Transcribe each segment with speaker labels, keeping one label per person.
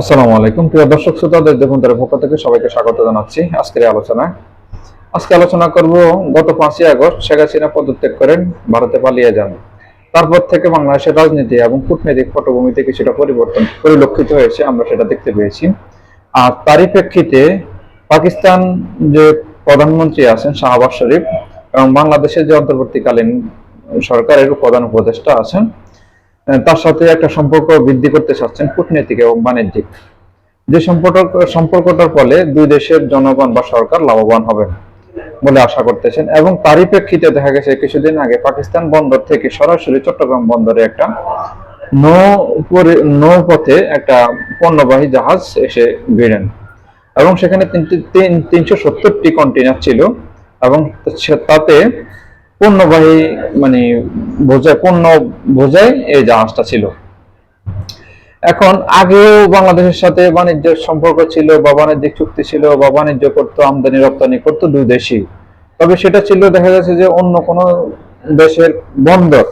Speaker 1: আসসালামু আলাইকুম। প্রিয় দর্শক শ্রোতাদের দেখুন তার পক্ষ থেকে সবাইকে স্বাগত জানাচ্ছি আজকের আলোচনায় আজকে আলোচনা করব গত পাঁচই আগস্ট শেখ হাসিনা পদত্যাগ করেন, ভারতে পালিয়ে যান। তারপর থেকে বাংলাদেশের রাজনীতি এবং কূটনৈতিক পটভূমিতে কিছুটা পরিবর্তন, পরিলক্ষিত হয়েছে, আমরা সেটা দেখতে পেয়েছি। আর তারই প্রেক্ষিতে পাকিস্তান যে প্রধানমন্ত্রী আছেন শাহবাজ শরীফ এবং বাংলাদেশের যে অন্তর্বর্তীকালীন সরকারের প্রধান উপদেষ্টা আছেন তার সাথে একটা সম্পর্ক বৃদ্ধি করতে চাচ্ছেন কূটনৈতিক এবং বাণিজ্যিক। যে সম্পর্ক সম্পর্কটার ফলে দুই দেশের জনগণ বা সরকার লাভবান হবেন বলে আশা করতেছেন এবং তারই প্রেক্ষিতে দেখা গেছে, কিছুদিন আগে পাকিস্তান বন্দর থেকে সরাসরি চট্টগ্রাম বন্দরে একটা নৌ নৌপথে একটা পণ্যবাহী জাহাজ এসে ভিড়েন এবং সেখানে তিনটি- তিন- তিনশো সত্তরটি কন্টেনার ছিল এবং তাতে পণ্যবাহী মানে বোঝায়, পণ্য বোঝায় এই জাহাজটা ছিল। এখন আগেও বাংলাদেশের সাথে বাণিজ্যের সম্পর্ক ছিল বা বাণিজ্যিক চুক্তি ছিল বা বাণিজ্য করতো, আমদানি, রপ্তানি করতো দুই দেশই। তবে সেটা ছিল, দেখা যাচ্ছে যে অন্য কোনো দেশের বন্দর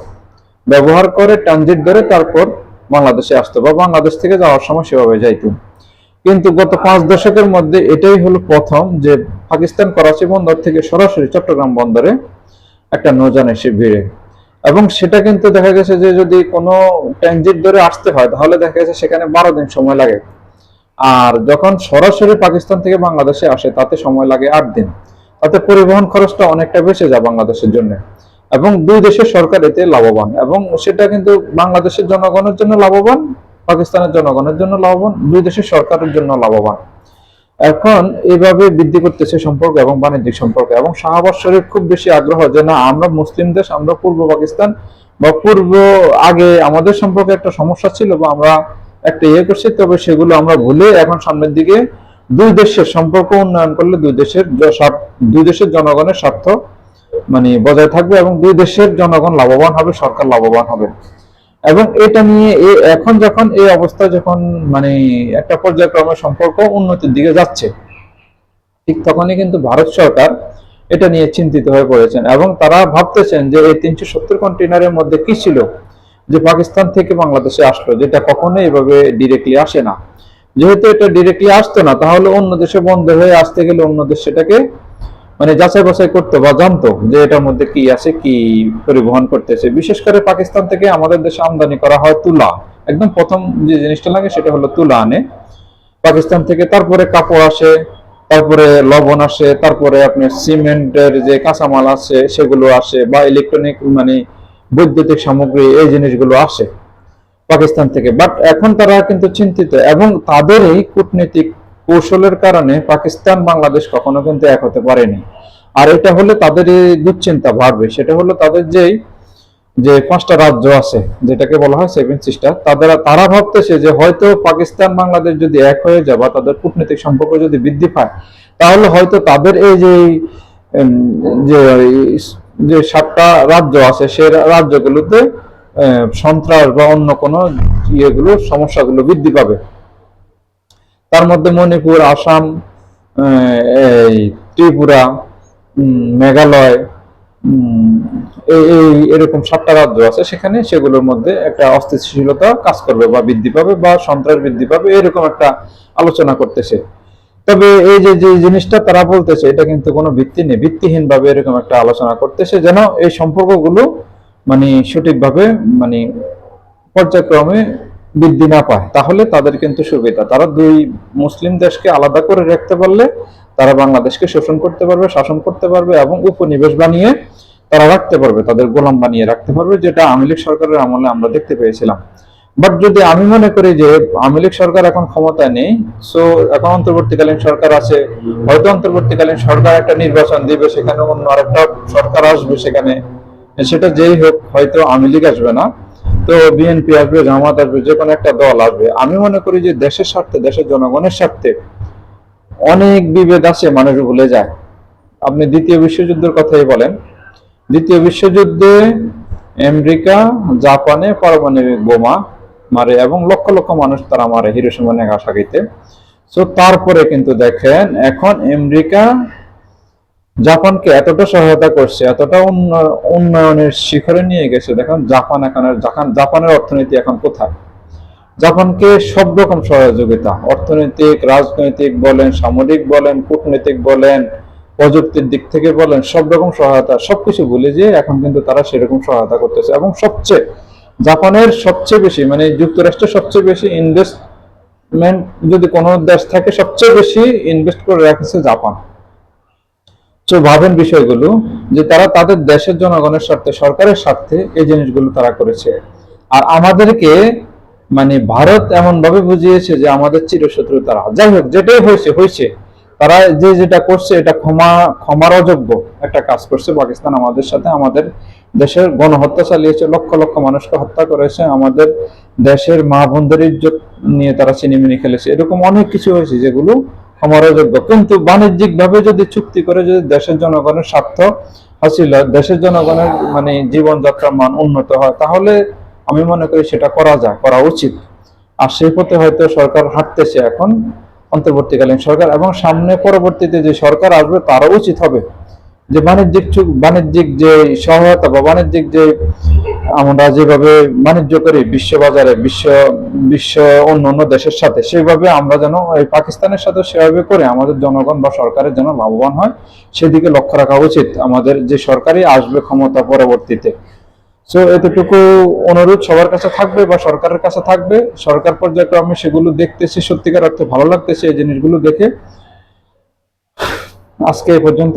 Speaker 1: ব্যবহার করে, ট্রানজিট ধরে তারপর বাংলাদেশে আসতো বা বাংলাদেশ থেকে যাওয়ার সময় সেভাবে যাইত। কিন্তু গত পাঁচ দশকের মধ্যে এটাই হলো প্রথম যে পাকিস্তান করাচি বন্দর থেকে সরাসরি চট্টগ্রাম বন্দরে একটা নৌযান এসে ভিড়ে। এবং সেটা কিন্তু দেখা গেছে যে যদি কোনো ট্রানজিট ধরে আসতে হয়, তাহলে দেখা গেছে সেখানে বারো দিন সময় লাগে। আর যখন সরাসরি পাকিস্তান থেকে বাংলাদেশে আসে, তাতে সময় লাগে আট দিন। তাতে পরিবহন খরচটা অনেকটা বেশি যায় বাংলাদেশের জন্য। এবং দুই দেশের সরকার এতে লাভবান। এবং সেটা কিন্তু বাংলাদেশের জনগণের জন্য লাভবান, পাকিস্তানের জনগণের জন্য লাভবান, দুই দেশের সরকারের জন্য লাভবান। এখন এইভাবে বৃদ্ধি করতেছে সম্পর্ক এবং বাণিজ্যিক সম্পর্ক এবং শাহবাজ শরীফ খুব বেশি আগ্রহ যে না, আমরা মুসলিম দেশ, আমরা পূর্ব পাকিস্তান বা পূর্ব আগে আমাদের সম্পর্কে একটা সমস্যা ছিল বা আমরা একটা ইয়ে করছি, তবে সেগুলো আমরা ভুলে এখন সামনের দিকে দুই দেশের সম্পর্ক উন্নয়ন করলে দুই দেশের দুই দেশের জনগণের স্বার্থ মানে বজায় থাকবে এবং দুই দেশের জনগণ লাভবান হবে, সরকার লাভবান হবে। এবং এটা নিয়ে এ- এখন যখন এই অবস্থা যখন মানে একটা পর্যায়ক্রমে সম্পর্ক উন্নতির দিকে যাচ্ছে, ঠিক তখনই কিন্তু ভারত সরকার এটা নিয়ে চিন্তিত হয়ে পড়েছেন এবং তারা ভাবতেছেন যে এই তিনশো সত্তর কন্টেনারের মধ্যে কি ছিল যে পাকিস্তান থেকে বাংলাদেশে আসলো, যেটা কখনো এভাবে ডিরেক্টলি আসে না। যেহেতু এটা ডিরেক্টলি আসতো না, তাহলে অন্য দেশে বন্ধ হয়ে আসতে গেলে অন্য দেশ সেটাকে মানে যাচাই বাছাই করতো বা জানতো যে এটার মধ্যে কি আছে, কি পরিবহন করতেছে। বিশেষ করে পাকিস্তান থেকে আমাদের দেশে আমদানি করা হয় তুলা। একদম প্রথম যে জিনিসটা লাগে সেটা হলো তুলা আনে। পাকিস্তান থেকে তারপরে কাপড় আসে, তারপরে লবণ আসে, তারপরে আপনার সিমেন্টের যে কাঁচামাল আছে সেগুলো আসে বা ইলেকট্রনিক মানে বৈদ্যুতিক সামগ্রী এই জিনিসগুলো আসে পাকিস্তান থেকে। বাট এখন তারা কিন্তু চিন্তিত এবং তাদের এই কূটনীতিক কৌশলের কারণে পাকিস্তান, বাংলাদেশ কখনো কিন্তু এক হতে পারেনি। আর এটা হলে তাদের দুশ্চিন্তা বাড়বে। সেটা হলো তাদের যেই, যে পাঁচটা রাজ্য আছে, যেটাকে বলা হয় সেভেন সিস্টার তাদের, তারা ভাবতেছে যে হয়তো পাকিস্তান, বাংলাদেশ যদি এক হয়ে যায় বা তাদের কূটনৈতিক সম্পর্ক যদি বৃদ্ধি পায়, তাহলে হয়তো তাদের এই যে যে যে সাতটা রাজ্য আছে, সে রাজ্যগুলোতে সন্ত্রাস বা অন্য কোনো ইয়েগুলো, সমস্যাগুলো বৃদ্ধি পাবে। তার মধ্যে মণিপুর, আসাম এই ত্রিপুরা মেঘালয় এই এরকম সাতটা রাজ্য আছে, সেখানে সেগুলোর মধ্যে একটা অস্থিতিশীলতা কাজ করবে বা বৃদ্ধি পাবে বা সন্ত্রাস বৃদ্ধি পাবে, এরকম একটা আলোচনা করতেছে। তবে এই যে যে জিনিসটা তারা বলতেছে, এটা কিন্তু কোনো ভিত্তি নেই ভিত্তিহীন ভাবে এরকম একটা আলোচনা করতেছে যেন এই সম্পর্কগুলো মানে সঠিকভাবে মানে পর্যায়ক্রমে বৃদ্ধি না পায়, তাহলে তাদের কিন্তু সুবিধা। তারা দুই মুসলিম দেশকে আলাদা করে রাখতে পারলে তারা বাংলাদেশকে শোষণ করতে পারবে, শাসন করতে পারবে এবং উপনিবেশ বানিয়ে তারা রাখতে পারবে, তাদের গোলাম বানিয়ে রাখতে পারবে, যেটা আওয়ামী লীগ সরকারের আমলে আমরা দেখতে পেয়েছিলাম। বাট যদি আমি মনে করি যে আওয়ামী লীগ সরকার এখন ক্ষমতায় নেই সো এখন অন্তর্বর্তীকালীন সরকার আছে, হয়তো অন্তর্বর্তীকালীন সরকার একটা নির্বাচন দিবে, সেখানে অন্য আরেকটা সরকার আসবে সেখানে, সেটা যেই হোক, হয়তো আওয়ামী লীগ আসবে না। তো বিএনপি আসবে, জামাত আসবে, যে কোনো একটা দল আসবে। আমি মনে করি যে দেশের স্বার্থে, দেশের জনগণের স্বার্থে অনেক বিভেদ আছে, মানুষ ভুলে যায়। আপনি দ্বিতীয় বিশ্বযুদ্ধের কথাই বলেন। দ্বিতীয় বিশ্বযুদ্ধে আমেরিকা, জাপানে পারমাণবিক বোমা মারে এবং লক্ষ লক্ষ মানুষ তারা মারে হিরোসীমা নাগাসাকিতে। সো তারপরে কিন্তু দেখেন, এখন আমেরিকা জাপানকে এতটা সহায়তা করছে, এতটা উন্নয়নের শিখরে নিয়ে গেছে, দেখেন জাপান এখন জাপান জাপানের অর্থনীতি এখন কোথায়? জাপানকে সব রকম সহযোগিতা, অর্থনৈতিক, রাজনৈতিক বলেন, সামরিক বলেন, কূটনৈতিক বলেন, প্রযুক্তির দিক থেকে বলেন, সব রকম সহায়তা, সবকিছু ভুলে যেয়ে এখন কিন্তু তারা সেরকম সহায়তা করতেছে। এবং সবচেয়ে, জাপানের সবচেয়ে বেশি মানে যুক্তরাষ্ট্রের সবচেয়ে বেশি ইনভেস্টমেন্ট যদি কোনো দেশ থাকে, সবচেয়ে বেশি ইনভেস্ট করে রাখছে জাপান। তো ভাবেন বিষয়গুলো যে তারা তাদের দেশের জনগণের স্বার্থে, সরকারের স্বার্থে এই জিনিসগুলো তারা করেছে। আর আমাদেরকে মানে ভারত এমন ভাবে বুঝিয়েছে যে আমাদের চিরশত্রু তারা। যাই হোক, যেটাই হয়েছে হয়েছে। তারা যে যেটা করছে, এটা ক্ষমা, ক্ষমার অযোগ্য একটা কাজ করছে। পাকিস্তান আমাদের সাথে আমাদের দেশের গণহত্যা চালিয়েছে, লক্ষ লক্ষ মানুষকে হত্যা করেছে। আমাদের দেশের মা বোনদের ইজ্জত নিয়ে তারা চিনিমিনি খেলেছে। এরকম অনেক কিছু হয়েছে যেগুলো ক্ষমার অযোগ্য। কিন্তু বাণিজ্যিক ভাবে যদি চুক্তি করে যদি দেশের জনগণের স্বার্থ হাসিল হয়, দেশের জনগণের মানে জীবনযাত্রার মান উন্নত হয়, তাহলে আমি মনে করি সেটা করা যায়, করা উচিত। আর সেই পথে হয়তো সরকার হাঁটতেছে এখন, অন্তর্বর্তীকালীন সরকার, এবং সামনে পরবর্তীতে যে সরকার আসবে, তারও উচিত হবে। যে বাণিজ্যিক বাণিজ্যিক যে সহায়তা বা বাণিজ্যিক যে আমরা যেভাবে বাণিজ্য করি বিশ্ব বাজারে বিশ্ব বিশ্ব অন্য অন্য দেশের সাথে, সেভাবে আমরা যেন এই পাকিস্তানের সাথে সেভাবে করে। আমাদের জনগণ বা সরকারের যেন লাভবান হয়, সেদিকে লক্ষ্য রাখা উচিত। আমাদের যে সরকারই আসবে ক্ষমতা পরবর্তীতে। সো এতটুকু অনুরোধ সবার কাছে থাকবে বা সরকারের কাছে থাকবে। সরকার পর্যায়ক্রমে সেগুলো দেখতেছি, সত্যিকার অর্থে ভালো লাগতেছে এই জিনিসগুলো দেখে। আজকে এই পর্যন্ত